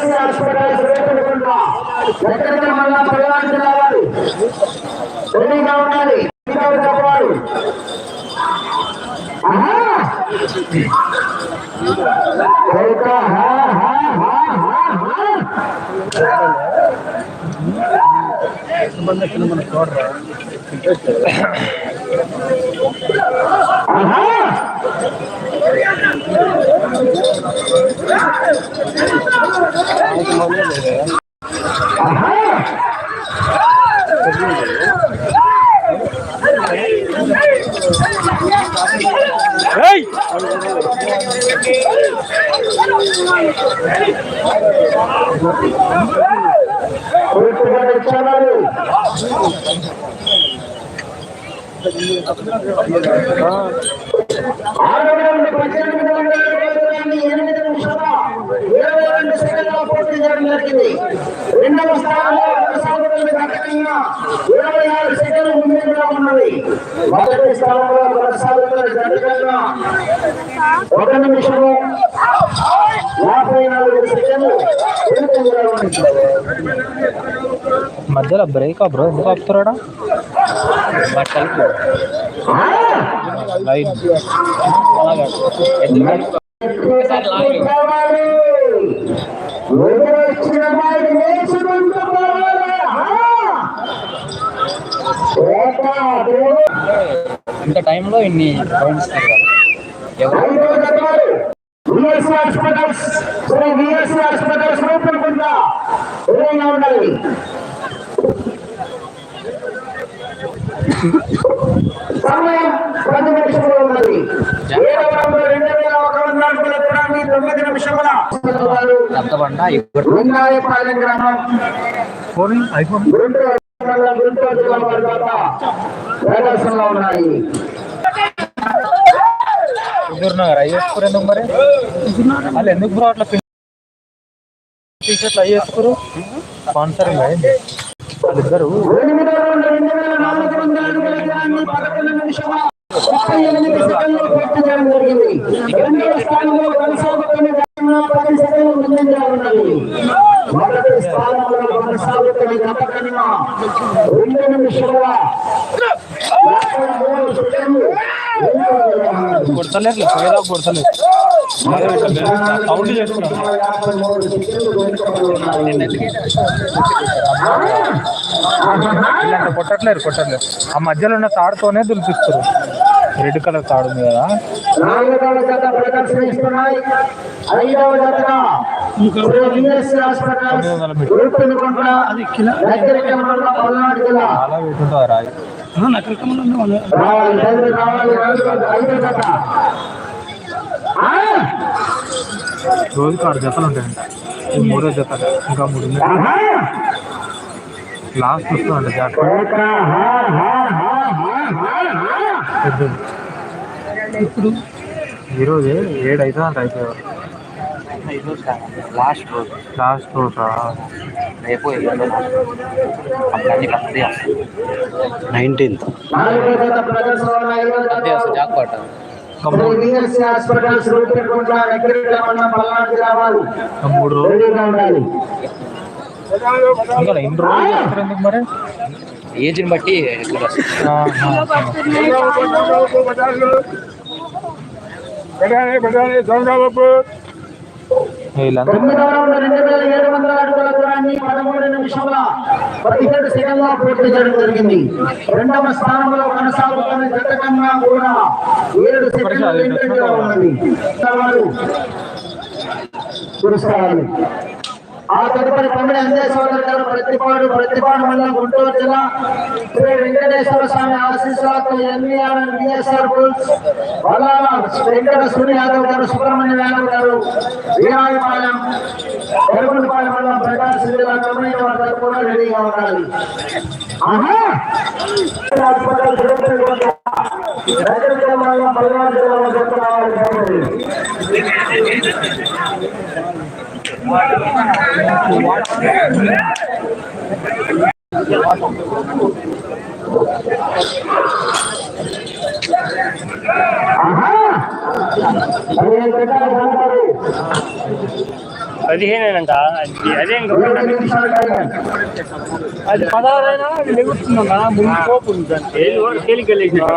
BSc hospital రేపటికొండ ఎక్కడికి మళ్ళా ప్రయాణించి రావాలి రెడీగా ఉండాలి. చెప్పాలి. ఆహా! ఒక హా హా హా హా హా ఆహా ఆహా పూర్తిగా తెచ్చారు ఆరు నుండి పద్దెనిమిది ఇరవై ఆరు సెకండ్లు ముందుగా ఉన్నది. మొదటి స్థానంలో కొనసాగుతున్న ఒక నిమిషము. యాభై నాలుగు సెకండ్లు మధ్యలో బ్రేక్ బ్రో ఎందుకు ఆపుతున్నాడా? లైన్. ఇంత టైంలో ఇన్ని పాయింట్స్ ఏదైనా ఉండాలి సమయం పది నిమిషములు ఉన్నది ఏడవ రెండు వేల ఒక వందల తొమ్మిది నిమిషముల గ్రామం గుంటూరు ప్రదర్శనలో ఉన్నాయి. హుజూర్నగర్ అయ్యేసుకోరు ఎందుకు మరి? వాళ్ళు ఎందుకు బ్రో అట్లా టీషర్ట్లు అయ్యేసుకోరు స్పాన్సరింగ్ అయింది వాళ్ళిద్దరు ఎనిమిదో ముప్పై సెకండ్లు పూర్తి చేయడం జరిగింది. రెండవ స్థానంలో కొనసాగుతున్న ముందంగా ఉన్నది మొదటి స్థానంలో కొనసాగుతున్న రెండు. కొడతలేరు పేదా కొడతలేదు చేస్తున్నారు ఉన్నాయి. ఇలాంటి కొట్టట్లేరు కొట్టట్లేరు ఆ మధ్యలో ఉన్న తాడుతోనే దులిపిస్తారు రెడ్ కలర్ తాడు ఉంది కదా. చాలా వెయిట్ ఉంటుంది రాయి? రోజుకి ఆరు జతలు ఉంటాయండి ఈ మూడో జత ఇంకా మూడు! లాస్ట్ వస్తుందండి హా. పెద్దది ఇప్పుడు? ఈరోజు ఏడు అవుతుంది అంట అయిపోయారు లాస్ట్ రోజు. లాస్ట్ రోజా? రేపు నైన్టీన్త్. జాక్పాట మూడు రోజులు ఇంకా ఎన్ని రోజులు మరి? ఏజ్ని బట్టి పదిహేడు సెకండ్ల పూర్తి చేయడం జరిగింది రెండవ స్థానంలో కొనసాగుతున్న జత కన్నా కూడా ఏడు సెకండ్ల వెనుకంజలో ఉన్నది వారు చూసుకోవాలి ఆ తదుపరి పమిడి అందే సోదరు గారు ప్రతిపాడు ప్రతిపాడు మండలం గుంటూరు జిల్లా శ్రీ వెంకటేశ్వర స్వామి ఆశీస్సులతో NVR and VSR bulls Vallala Venkata Surya Yadav గారు సుబ్రహ్మణ్య యాదవ్ గారు వీరాయపాలెం ఎరుగుంటపాలెం మండలం ప్రకాశ్ జిల్లా కమిటీ వారి కూడా రెడీగా ఉండాలి. ఆహా! పల్నాడు జిల్లా పదిహేనేనంట అది అదే ఇంకా ఇరవై నిమిషాలు టైం. అది పదహారైనా లెగుతుందన్నా ముందు కోపు ఉంది దానికి తేలికెళ్ళేసి